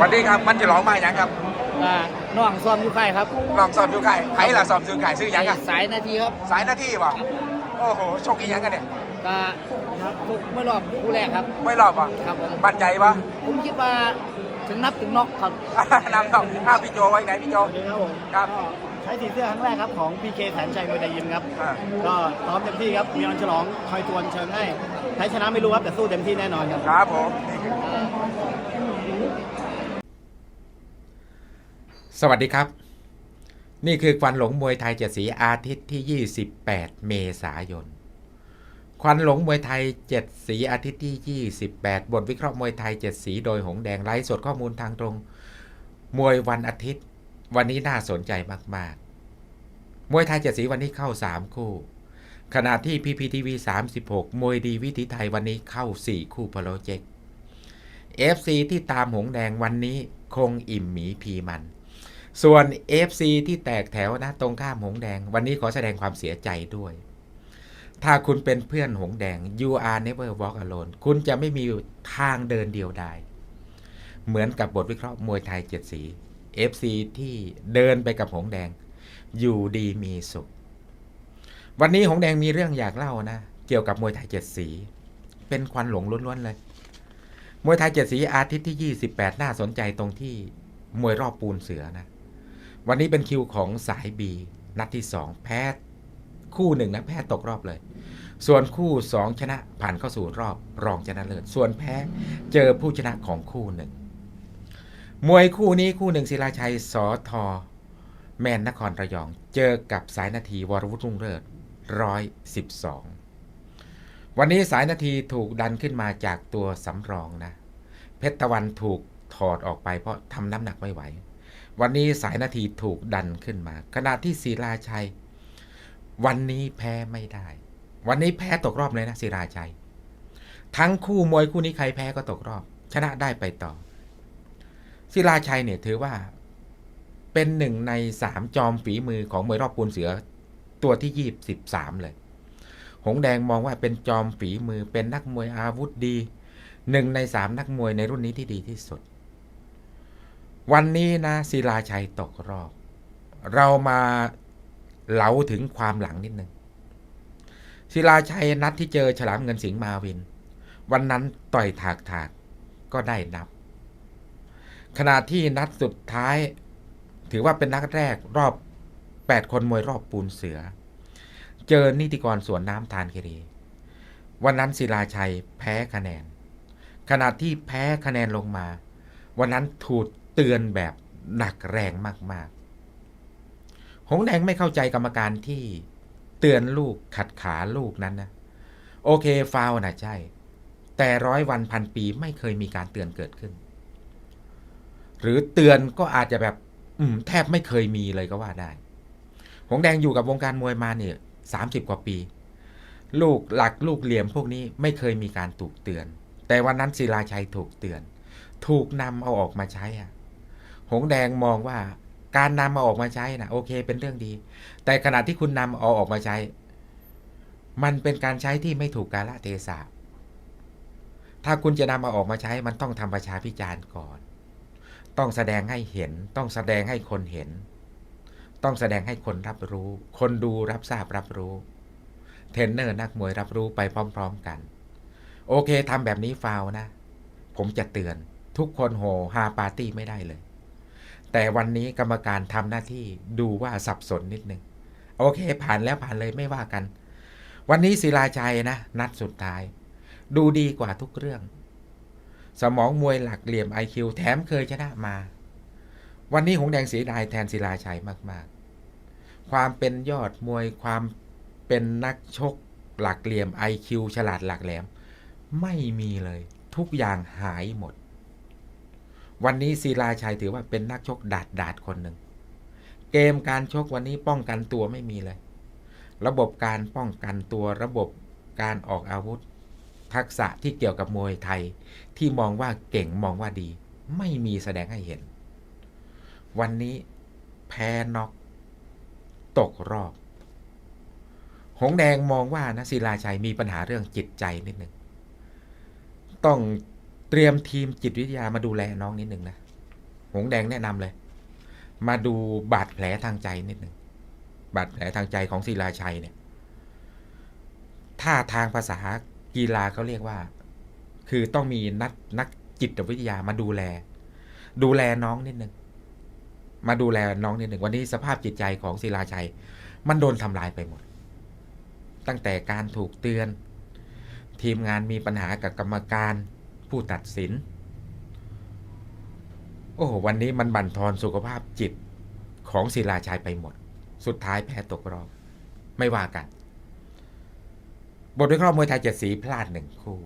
วันนี้ครับมันจะร้องมาอย่างครับอ่าน้องซ้อมอยู่ค่ายครับลองสอบดูไก่ไผ่ละสอบซื้อไก่ซื้อหยังกันสายนาทีครับสายหน้าที่วะโอ้โหโชคอีหยังกันเนี่ยก็ครับทุกเมื่อรอบคู่แรกครับ ไม่รอบวะครับผม บันใจปะผมคิดว่าถึงนับถึงน็อกครับนำต้องอ้าวพี่โจไว้ไหนพี่โจ สวัสดีครับผมครับก็ใช้สีเสื้อครั้งแรกครับของ PK แสนชัยมวยไทยยิมครับ อ่า ก็ซ้อมเต็มที่ครับ มีออนฉลองคอยทวนเชิงให้ใช้ชนะไม่รู้ครับ แต่สู้เต็มที่แน่นอนครับ ครับผม สวัสดีครับ นี่คือควันหลงมวยไทยเจ็ดสีอาทิตย์ที่ 28 เมษายน ควันหลงมวยไทยเจ็ดสีอาทิตย์ที่ 28 บทวิเคราะห์มวยไทยเจ็ดสีโดยหงแดงไลฟ์สดข้อมูลทางตรง มวยวันอาทิตย์ วันนี้น่าสนใจมาก ๆ มวยไทยเจ็ดสีวันนี้เข้า 3 คู่ ขณะที่ PPTV 36 มวยดีวิถีไทยวันนี้เข้า 4 คู่โปรเจกต์ FC ที่ตามหงแดงวันนี้คงอิ่มหมีพีมัน ส่วน FC ที่แตกแถวนะตรงข้ามหงแดง วันนี้ขอแสดงความเสียใจด้วย ถ้าคุณเป็นเพื่อนหงแดง you are never walk alone คุณจะไม่มีทางเดินเดียวดายเหมือนกับบทวิเคราะห์มวยไทยเจ็ดสี FC ที่เดินไปกับหงแดง อยู่ดีมีสุข วันนี้หงแดงมีเรื่องอยากเล่านะ เกี่ยวกับมวยไทยเจ็ดสี เป็นควันหลงล้วนๆเลย มวยไทยเจ็ดสีอาทิตย์ที่ 28 น่าสนใจตรงที่มวยรอบปูนเสือนะ วันนี้เป็นคิวของสายบีนัดที่ 2 แพ้คู่หนึ่งนะแพ้ตกรอบเลย ส่วนคู่ 2 ชนะผ่านเข้าสู่รอบรองชนะเลิศส่วนแพ้เจอผู้ชนะของคู่หนึ่งมวยคู่นี้คู่หนึ่งศิลาชัยสอทอแมนนครระยอง เจอกับสายนาทีวรวุฒิรุ่งเริศร้อยสิบสองวันนี้สายนาทีถูกดันขึ้นมาจากตัวสำรองนะ เพชรตะวันถูกถอดออกไปเพราะทำน้ำหนักไม่ไหว วันนี้สายนาทีถูกดันขึ้นมา ขณะที่ศิลาชัย วันนี้แพ้ไม่ได้ วันนี้แพ้ตกรอบเลยนะศิลาชัย ทั้งคู่มวยคู่นี้ใครแพ้ก็ตกรอบ ชนะได้ไปต่อ ศิลาชัยเนี่ยถือว่า เป็นหนึ่งในสามจอมฝีมือของมวยรอบปูนเสือตัวที่ยี่สิบสามเลย หงแดงมองว่าเป็นจอมฝีมือเป็นนักมวยอาวุธดีหนึ่งในสามนักมวยในรุ่นนี้ที่ดีที่สุด วันนี้นะศิลาชัยตกรอบ เรามาเหลาถึงความหลังนิดนึงศิลาชัยนัดที่เจอฉลามเงินสิงมาวิน วันนั้นต่อยถากถากก็ได้นับ ขณะที่นัดสุดท้าย ถือว่าเป็นนัดแรกรอบ 8 คนมวยรอบปูนเสือ เจอนิติกรสวนน้ำทานเครีวันนั้นศิลาชัยแพ้คะแนน ขณะที่แพ้คะแนนลงมา วันนั้นถูก เตือนแบบหนักแรงมากๆ หงแดงไม่เข้าใจกรรมการที่เตือนลูกขัดขาลูกนั้นนะ โอเคฟาวนะใช่ แต่ร้อยวันพันปีไม่เคยมีการเตือนเกิดขึ้น หรือเตือนก็อาจจะแบบอืแทบไม่เคยมีเลยก็ว่าได้ หงแดงอยู่กับวงการมวยมาเนี่ยสามสิบกว่าปี ลูกหลักลูกเหลี่ยมพวกนี้ไม่เคยมีการถูกเตือน แต่วันนั้นศิลาชัยถูกเตือน ถูกนำเอาออกมาใช้อะ หงแดงมองว่าการนำมาออกมาใช้นะโอเค เป็นเรื่องดี แต่ขณะที่คุณนำเอาออกมาใช้ มันเป็นการใช้ที่ไม่ถูกกาลเทศะถ้าคุณจะนำมาออกมาใช้ มันต้องทำประชาพิจารณ์ก่อน ต้องแสดงให้เห็น ต้องแสดงให้คนเห็น ต้องแสดงให้คนรับรู้ คนดูรับทราบรับรู้ เทรนเนอร์นักมวยรับรู้ไปพร้อม ๆกัน โอเคทำแบบนี้ฟาวนะ ผมจะเตือน ทุกคนโหฮาปาร์ตี้ไม่ได้เลย แต่วันนี้กรรมการทำหน้าที่ดูว่าสับสนนิดนึง โอเค ผ่านแล้วผ่านเลยไม่ว่ากัน วันนี้ศิลาชัยนะ นัดสุดท้าย ดูดีกว่าทุกเรื่อง สมองมวยหลักเหลี่ยม IQ แถมเคยชนะมา วันนี้หงแดงเสียดายแทนศิลาชัยมาก ๆ ความเป็นยอดมวยความเป็นนักชกหลักเหลี่ยม IQ ฉลาดหลักแหลม ไม่มีเลย ทุกอย่างหายหมด วันนี้ศิลาชัยถือว่าเป็นนักชกดาดดาดคนหนึ่ง เกมการชกวันนี้ป้องกันตัวไม่มีเลย ระบบการป้องกันตัวระบบการออกอาวุธ ทักษะที่เกี่ยวกับมวยไทย ที่มองว่าเก่งมองว่าดี ไม่มีแสดงให้เห็น วันนี้แพ้น็อกตกรอบ หงแดงมองว่านะศิลาชัยมีปัญหาเรื่องจิตใจนิดหนึ่งต้อง เตรียมทีมจิตวิทยามาดูแลน้องนิดหนึ่งนะ หงแดงแนะนำเลย มาดูบาดแผลทางใจนิดหนึ่ง บาดแผลทางใจของศิลาชัยเนี่ย ถ้าทางภาษากีฬาเขาเรียกว่า คือต้องมีนักนักจิตวิทยามาดูแล ดูแลน้องนิดหนึ่ง มาดูแลน้องนิดหนึ่ง วันนี้สภาพจิตใจของศิลาชัย มันโดนทำลายไปหมด ตั้งแต่การถูกเตือน ทีมงานมีปัญหากับกรรมการ ผู้ตัดสิน โอ้โหวันนี้มันบั่นทอนสุขภาพจิตของศิลาชัยไปหมด สุดท้ายแพ้ตกรอบ ไม่ว่ากัน บทวิเคราะห์มวยไทยเจ็ดสีพลาดหนึ่งคู่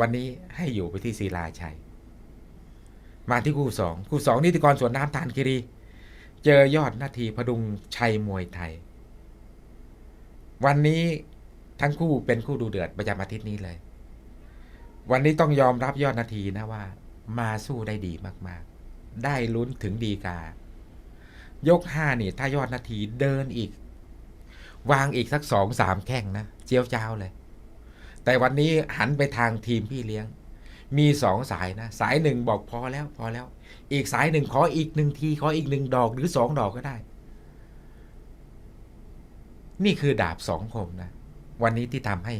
วันนี้ให้อยู่ไปที่ศิลาชัย มาที่คู่สองคู่สองนิติกรสวนน้ำทานคิรี เจอยอดนาทีพดุงชัยมวยไทย วันนี้ทั้งคู่เป็นคู่ดูเดือดประจำอาทิตย์นี้เลย วันนี้ต้องยอมรับยอดนาทีนะว่า มาสู้ได้ดีมากๆ ได้ลุ้นถึงดีกา ยกห้านี่ ถ้ายอดนาทีเดินอีก วางอีกสักสองสามแข้งนะ เจียวเจ้าเลย แต่วันนี้หันไปทางทีมพี่เลี้ยง มีสองสายนะ สายหนึ่งบอกพอแล้วพอแล้ว อีกสายหนึ่งขออีกหนึ่งที ขออีกหนึ่งดอกหรือสองดอกก็ได้ นี่คือดาบสองคมนะ วันนี้ที่ทำให้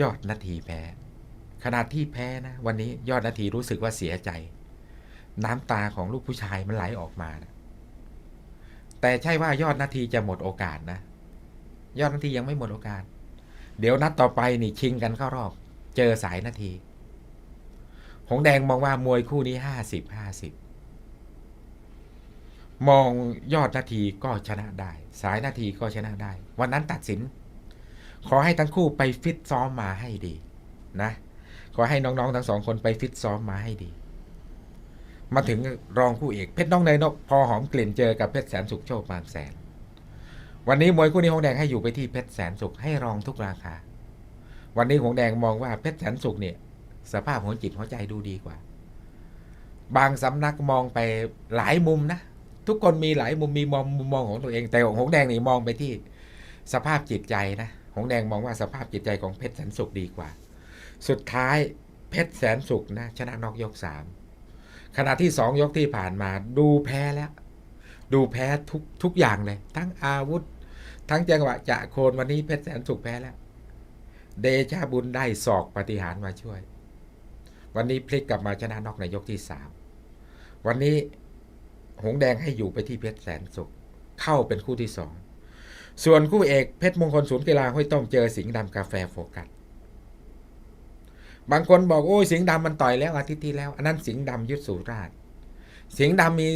ยอดนาทีแพ้ ขนาดที่แพ้นะวันนี้ยอดนาทีรู้สึกว่าเสียใจ น้ำตาของลูกผู้ชายมันไหลออกมานะแต่ใช่ว่ายอดนาทีจะหมดโอกาสนะ ยอดนาทียังไม่หมดโอกาส เดี๋ยวนัดต่อไปนี่ชิงกันเข้ารอบ เจอสายนาที หงแดงมองว่ามวยคู่นี้ห้าสิบห้าสิบมองยอดนาทีก็ชนะได้ สายนาทีก็ชนะได้ วันนั้นตัดสิน ขอให้ทั้งคู่ไปฟิตซ้อมมาให้ดีนะ ขอให้น้องๆทั้งสองคนไปฟิตซ้อมมาให้ดี มาถึงรองคู่เอกเพชรน้องเนยนกพอหอมกลิ่นเจอกับเพชรแสนสุขโชคบางแสน วันนี้มวยคู่นี้หงแดงให้อยู่ไปที่เพชรแสนสุขให้รองทุกราคา วันนี้หงแดงมองว่าเพชรแสนสุขเนี่ย สภาพของจิตหัวใจดูดีกว่า บางสำนักมองไปหลายมุมนะทุกคนมีหลายมุมมีมุมมองของตัวเองแต่หงแดงนี่มองไปที่สภาพจิตใจนะ หงแดงมองว่าสภาพจิตใจของเพชรแสนสุขดีกว่า สุดท้ายเพชรแสนสุขนะชนะนอกยกสามขณะที่สองยกที่ผ่านมาดูแพ้แล้ว ดูแพ้ทุกทุกอย่างเลย ทั้งอาวุธ ทั้งจังหวะจะโคนวันนี้เพชรแสนสุขแพ้แล้ว เดชาบุญได้ศอกปฏิหารมาช่วย วันนี้พลิกกลับมาชนะนอกในยกที่สามวันนี้หงแดงให้อยู่ไปที่เพชรแสนสุข เข้าเป็นคู่ที่สอง ส่วนคู่เอกเพชรมงคลศูนย์กีฬาห้วยต้มเจอสิงห์ดำกาแฟโฟกัสบางคนบอกโอ้ยสิงห์ดำมันต่อยแล้วอาทิตย์ที่แล้ว อันนั้นสิงห์ดำยุทธสุราชสิงห์ดำมี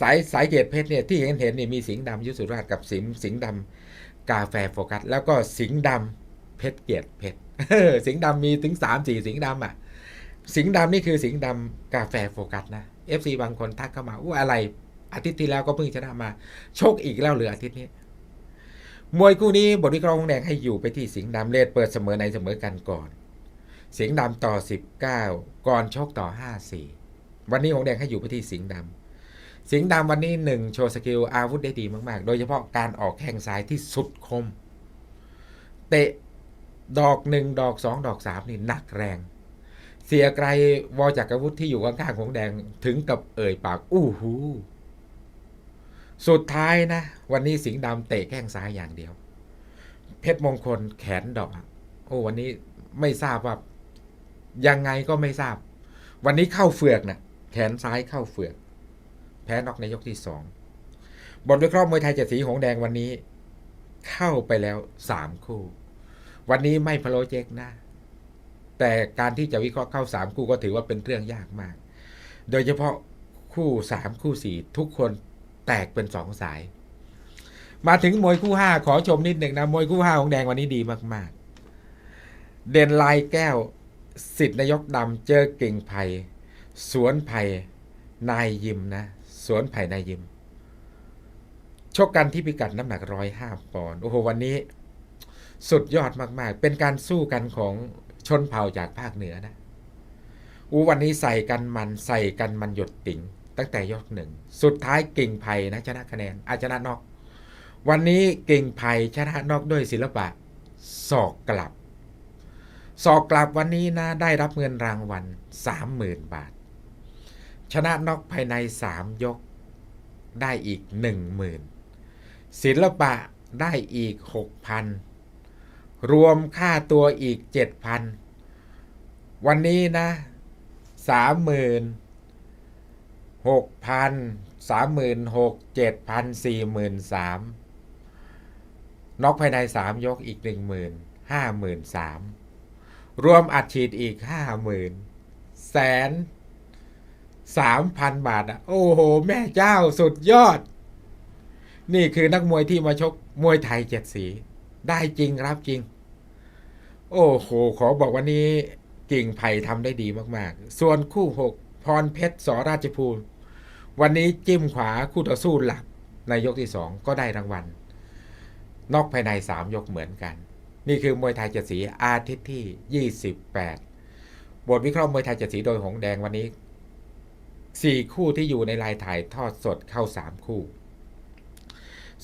สายสายเกตเพชรเนี่ยที่เห็นเห็นเนี่ยมีสิงห์ดำยุทธสุราชกับสิงห์สิงห์ดำกาแฟโฟกัสแล้วก็สิงห์ดำเพชรเกียรติเพชรสิงห์ดำมีถึงสามสี่สิงห์ดำอะสิงห์ดำนี่คือสิงห์ดำกาแฟโฟกัสนะ FC บางคนทักเข้ามาว่าอะไรอาทิตย์ที่แล้วก็เพิ่งชนะมาโชคอีกแล้วเหรืออาทิตย์นี้ มวยคู่นี้บทวิเคราะห์ของแดงให้อยู่ไปที่สิงห์ดำเลดเปิดเสมอในเสมอกันก่อน สิงห์ดำต่อ 19 ก่อนชกต่อ 54 วันนี้ของแดงให้อยู่ไปที่สิงห์ดำสิงห์ดำวันนี้หนึ่งโชว์สกิลอาวุธได้ดีมาก ๆ โดยเฉพาะการออกแข้งซ้ายที่สุดคม เตะดอกหนึ่งดอกสองดอกสามนี่หนักแรง เสียไกลวอจากรวุธที่อยู่ข้างๆของแดงถึงกับเอ่ยปากอู้หู สุดท้ายนะ วันนี้สิงห์ดำเตะแข้งซ้ายอย่างเดียว เพชรมงคลแขนดอกโอ้วันนี้ไม่ทราบว่ายังไงก็ไม่ทราบ วันนี้เข้าเฟือกนะแขนซ้ายเข้าเฟือก แพ้นอกในยกที่สองบทวิเคราะห์มวยไทยเจ็ดสีหงแดงวันนี้ เข้าไปแล้วสามคู่ วันนี้ไม่พะโลเจกนะแต่การที่จะวิเคราะห์เข้าสามคู่ก็ถือว่าเป็นเรื่องยากมาก โดยเฉพาะคู่สามคู่สี่ทุกคน แตกเป็นสองสาย มาถึงมวยคู่ห้าขอชมนิดหนึ่งนะ มวยคู่ห้าของแดงวันนี้ดีมากๆ เด่นลายแก้วสิทธิ์นายกดำเจอเก่งไผ่สวนไผ่นายยิมนะ สวนไผ่นายยิม ชกกันที่พิกัดน้ำหนักร้อยห้าปอนด์โอ้โหวันนี้ สุดยอดมากๆ เป็นการสู้กันของชนเผ่าจากภาคเหนือนะอูวันนี้ใส่กันมันใส่กันมันหยดติ่ง ตั้งแต่ยกหนึ่งสุดท้ายเก่งไผ่นะชนะคะแนนอาชนะนอก วันนี้เก่งไผ่ชนะนอกด้วยศิลปะศอกกลับศอกกลับวันนี้นะได้รับเงินรางวัลสามหมื่นบาท ชนะนอกภายในสามยกได้อีกหนึ่งหมื่นศิลปะได้อีกหกพันรวมค่าตัวอีกเจ็ดพันวันนี้นะสาม หกพันสามหมื่นหกเจ็ดพันสี่หมื่นสามน็อกภายในสามยกอีกหนึ่งหมื่นห้าหมื่นสามรวมอัดฉีดอีกห้าหมื่นแสนสามพันบาทอะ โอ้โห แม่เจ้าสุดยอด นี่คือนักมวยที่มาชกมวยไทยเจ็ดสี ได้จริงครับจริง โอ้โห ขอบอกวันนี้กิ่งไผ่ทำได้ดีมาก ๆ ส่วนคู่หกพรเพชรสราชภูมิ วันนี้จิ้มขวาคู่ต่อสู้หลักในยกที่สองก็ได้รางวัลนอกภายในสามยกเหมือนกัน นี่คือมวยไทยเจ็ดสีอาทิตย์ที่ยี่สิบแปดบทวิเคราะห์มวยไทยเจ็ดสีโดยหงแดงวันนี้สี่คู่ที่อยู่ในลายถ่ายทอดสดเข้าสามคู่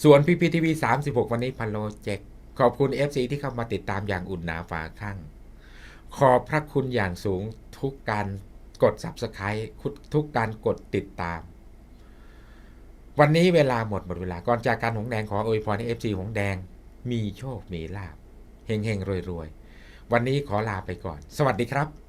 ส่วนพีพีทีวีสามสิบหกวันนี้พันโลเจ็กขอบคุณ FC ที่เข้ามาติดตามอย่างอุ่นหนาฝาข้างขอบพระคุณอย่างสูงทุกการกด Subscribe ทุกการกดติดตาม วันนี้เวลาหมดหมดเวลาก่อนจากการหงแดงขออวยพรให้ FC หงแดง มีโชคมีลาบเฮงเฮงรวยรวยวันนี้ขอลาไปก่อน สวัสดีครับ